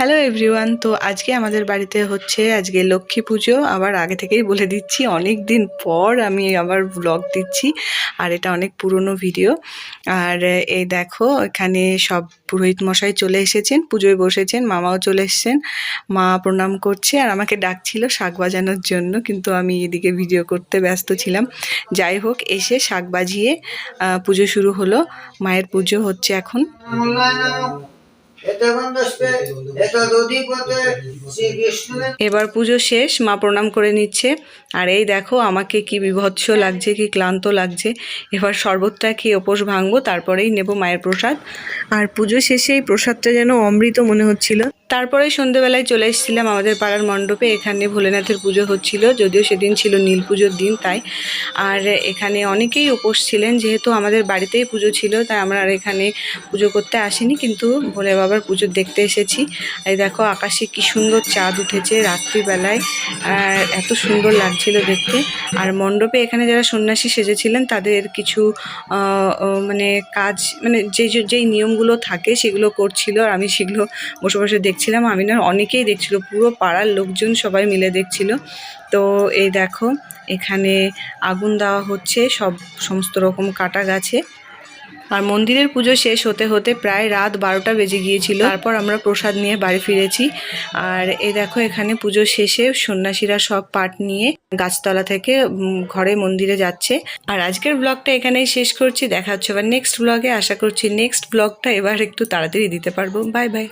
Hello everyone তো আজকে আমাদের বাড়িতে হচ্ছে আজকে লক্ষ্মী পুজো। আবার আগে থেকেই বলে দিচ্ছি, অনেক দিন পর আমি আবার ব্লগ দিচ্ছি, আর এটা অনেক পুরনো ভিডিও আর এই দেখো, এখানে সব পুরোহিত মশাই চলে এসেছেন, পুজোয় বসেছেন, মামাও চলে এসেছেন। মা প্রণাম করছে, আর আমাকে ডাকছিল শাক বাজানোর জন্য, কিন্তু আমি এদিকে ভিডিও করতে ব্যস্ত ছিলাম। যাই হোক, এসে শাক বাজিয়ে পুজো শুরু হলো। মায়ের পুজো হচ্ছে এখন। এবার পুজো শেষ, মা প্রণাম করে নিচ্ছে। আর এই দেখো, আমাকে কি বিভৎস লাগছে, কি ক্লান্ত লাগছে। এবার শরবতটা খেয়ে উপোস ভাঙবো, তারপরেই নেব মায়ের প্রসাদ। আর পুজো শেষে এই প্রসাদটা যেন অমৃত মনে হচ্ছিল। তারপরে সন্ধেবেলায় চলে এসেছিলাম আমাদের পাড়ার মণ্ডপে। এখানে ভোলেনাথের পুজো হচ্ছিল, যদিও সেদিন ছিল নীল পুজোর দিন তাই। আর এখানে অনেকেই উপোস ছিলেন, যেহেতু আমাদের বাড়িতেই পুজো ছিল, তাই আমরা আর এখানে পুজো করতে আসিনি, কিন্তু ভোলে বাবার পুজো দেখতে এসেছি। এই দেখো আকাশে কি সুন্দর চাঁদ উঠেছে রাত্রিবেলায়, আর এত সুন্দর লাগছিল দেখতে। আর মণ্ডপে এখানে যারা সন্ন্যাসী সেজেছিলেন, তাদের কিছু মানে কাজ মানে যে যেই নিয়মগুলো থাকে সেগুলো করছিল, আর আমি সেগুলো বসে বসে দেখছিলাম আমি না অনেকেই দেখছিল, পুরো পাড়ার লোকজন সবাই মিলে দেখছিল। তো এই দেখো, এখানে আগুন দেওয়া হচ্ছে, সব সমস্ত রকম কাটা গাছে। আর মন্দিরের পুজো শেষ হতে হতে প্রায় রাত বারোটা বেজে গিয়েছিল। তারপর আমরা প্রসাদ নিয়ে বাড়ি ফিরেছি। আর এই দেখো, এখানে পুজো শেষে সন্ন্যাসীরা সব পাট নিয়ে গাছতলা থেকে ঘরে মন্দিরে যাচ্ছে। আর আজকের ব্লগটা এখানেই শেষ করছি। দেখা হচ্ছে এবার নেক্সট ব্লগে আশা করছি নেক্সট ব্লগটা এবার একটু তাড়াতাড়ি দিতে পারব। Bye bye